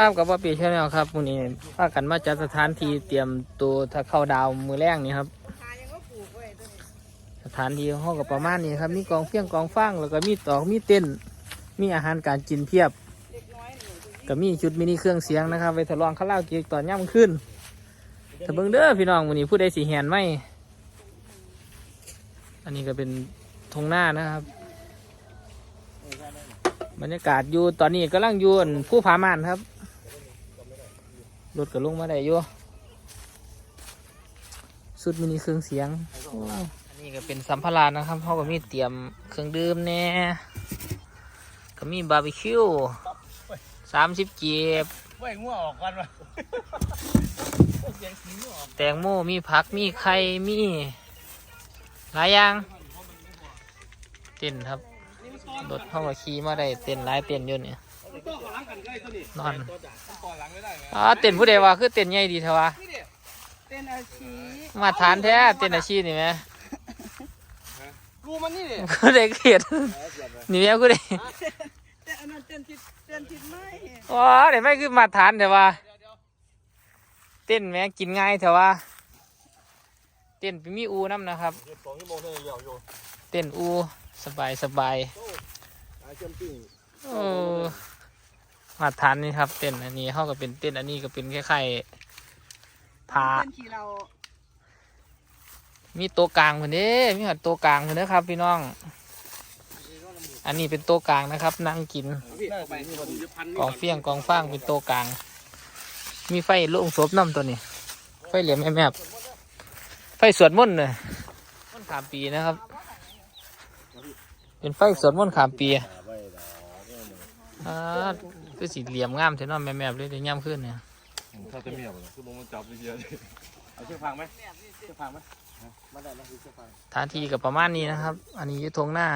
ครับกับว่าปีชาแนลครับวันนี้พากันมาจัดสถานที่เตรียมตัวถ้าเข้าดาวมือแรกนี่ครับสถานที่ห้องกับประมาณนี้ครับมีกองเฟี้ยงกองฟางแล้วก็มีตอกมีเต้นมีอาหารการกินเพียบก็มีชุดมินิเครื่องเสียงนะครับไว้ทดลองคาราโอเกะตอนย่ำขึ้นถ้าเบิ่งเด้อพี่น้องวันนี้ผู้ใดสีแหนไหมอันนี้ก็เป็นทงหน้านะครับบรรยากาศอยู่ตอนนี้กำลังอยู่อั่นผู้ผาม่านครับ รถก็ลงมาได้อยู่สุดมินิเครื่องเสียงโอ้อันนี้ก็เป็นสัมภาระนะครับเขาก็มีเตรียมเครื่องดื่มแน่ก็มีบาร์บีคิวสามสิบเจ็บเว้ยงัวออกก่อนวะเสียงสีงัวออกแตงโมมีผักมีไข่มีหลายอย่าง เต้นครับรถเขาก็ขี่มาได้เต้นหลายเต้นอยู่เนี่ยตัวขอ ล้างกันใกล้ตัวนี้นอนตัวจ่าก่อหลังไม่ได้ไหมอ่าเต้นผู้ใดว่าคือเต้นใหญ่ดีเทวะนี่ดิเป็นอาชีมาทานแท้เต้นอาชีพนี่ไหมกูมันนี่ดิกูได้เกลียดนี่แม่กูได้แต่อันนั้นเต้นทิศเต้นทิศไม่ว้าเดี๋ยวไม่คือมาทานแต่ว่าเต้นแม่กินง่ายแต่ว่าเต้นมีอูน้ำนะครับสองชั่วโมงเท่านั้นเดียวอยู่เต้นอูสบายสบายอาเชื่อ มปิ้งโอ้มาทานนี่ครับ เต้นอันนี้เขาก็เป็นเต้นอันนี้ก็เป็นคล้ายๆผาเต้นขี่เรามีโต๊ะกลางคนนี้มีหัดโต๊ะกลางคนนี้ครับ พี่น้อง อันนี้เป็นโต๊ะกลางนะครับ นั่งกินพี่ไปนี่มันจะพันกองเฟียงกองฟางเป็นโต๊ะกลาง มีไฟโล่งศพน้ำตัวนี้ ไฟเหลี่ยมแมบๆไฟสวดมนต์เลยมนต์ขามปีนะครับ เป็นไฟสวดมนต์ขามปีอ่า คือสีเหลี่ยมงามเท่านั้นแมบๆเลยแต่ย่ำขึ้นเนี่ยถ้าจะเมียบคือลงมันจับไปเยอะเลยเอาเชือกฟางไหมเชือกฟางไหมมาได้แล้วเชือกฟางฐานที่กับประมาณนี้นะครับ อันนี้อยุทงหน้า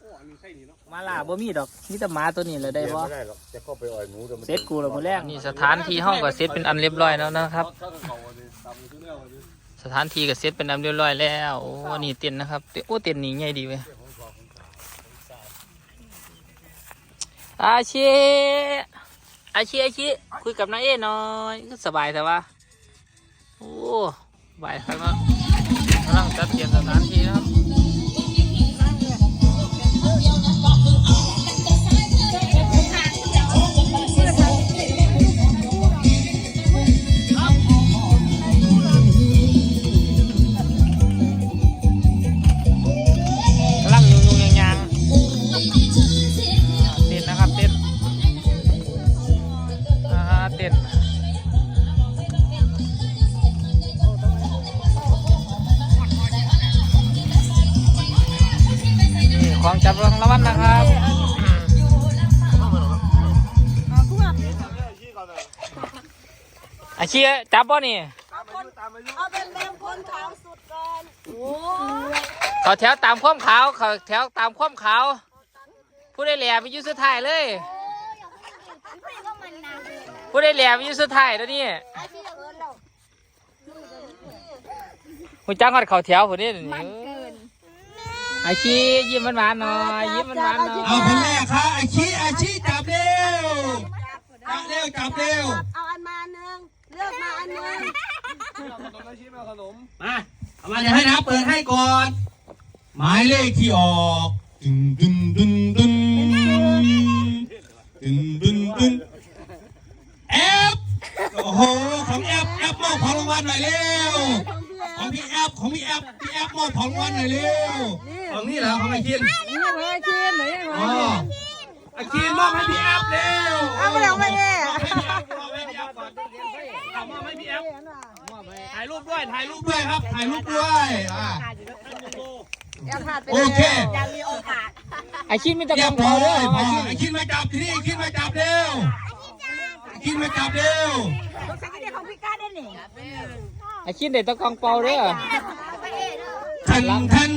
โอ้อันนี้ใช่นี่เนาะมาล่าบ่มีดอกมีแต่หมาตัวนี้เลยได้บ่ไม่ได้หรอกจะเข้าไปอ่อยหมูแต่มันเซตกูแล้วมือแรกนี่สถานที่ห้องก็เซตเป็นอันเรียบร้อยแล้วนะครับถ้าเขาอันนี้ตามมือถือแล้วอันนี้สถานที่ก็เซตเป็นอันเรียบร้อยแล้วโอ้นี่เต็นท์นะครับเต็นท์โอ้เต็นท์นี่ใหญ่ดีเว้ย อาชีอาชีอาชีคุยกับนายเอ๋หน่อยสบายแต่ว่าโอ้สบายครับเนาะกำลังจัดเตรียมสถาน จับรางวัลนะครับเอาพวกอาชีพจับบ่นี่เอาเป็นแมงคนขาวสุดก่อนโอ้เขาแถวตามความขาวเขาแถวตามความขาวผู้ได้แหล่ไปอยุ่สุดท้ายเลยผู้ได้แหล่ไปอยุ่สุดท้ายแล้วนี่หุ่นจังหวัดเขาแถวผู้นี้นี่ อาชียิ้มหวานๆหน่อยยิ้มหวานๆหน่อยเอาคนแรกครับอาชีอาชีจับเร็วจับเร็วจับเร็วเอาอันมาหนึ่งเลือกมาอันหนึ่งขนมอาชีพเอาขนมมาเอามาเดี๋ยวให้นะเปิดให้ก่อน หมายเลขที่ออกดึงดึงดึงดึงดึ ของพี่แอปของพี่แอปพี่แอปมอบของรางวัลหน่อยเร็วของนี่เหรอของไอ้คินนี่พอชิมไหนยังไงอ๋อไอ้คินมอบให้พี่แอปเร็วเอาไปเอาไปเอ่มอบให้พี่แอปมอบให้พี่แอปก่อนเอามอบให้พี่แอปถ่ายรูปด้วยถ่ายรูปด้วยครับถ่ายรูปด้วยอ่าอย่าขาดไปโอเคอย่ามีโอกาสอาชีพมีแตะเรีกยอบงร้เขาอยเด้อพออาชีพไอ้คิดมาจับที่นี่ไอ้คิดมาจับเร็ว ไอ้คิดมาจับเร็วลูกสาวเด็กของพี่ก้าได้หนิอาชีพเด็ดตะกองเปาเด้อทันทัน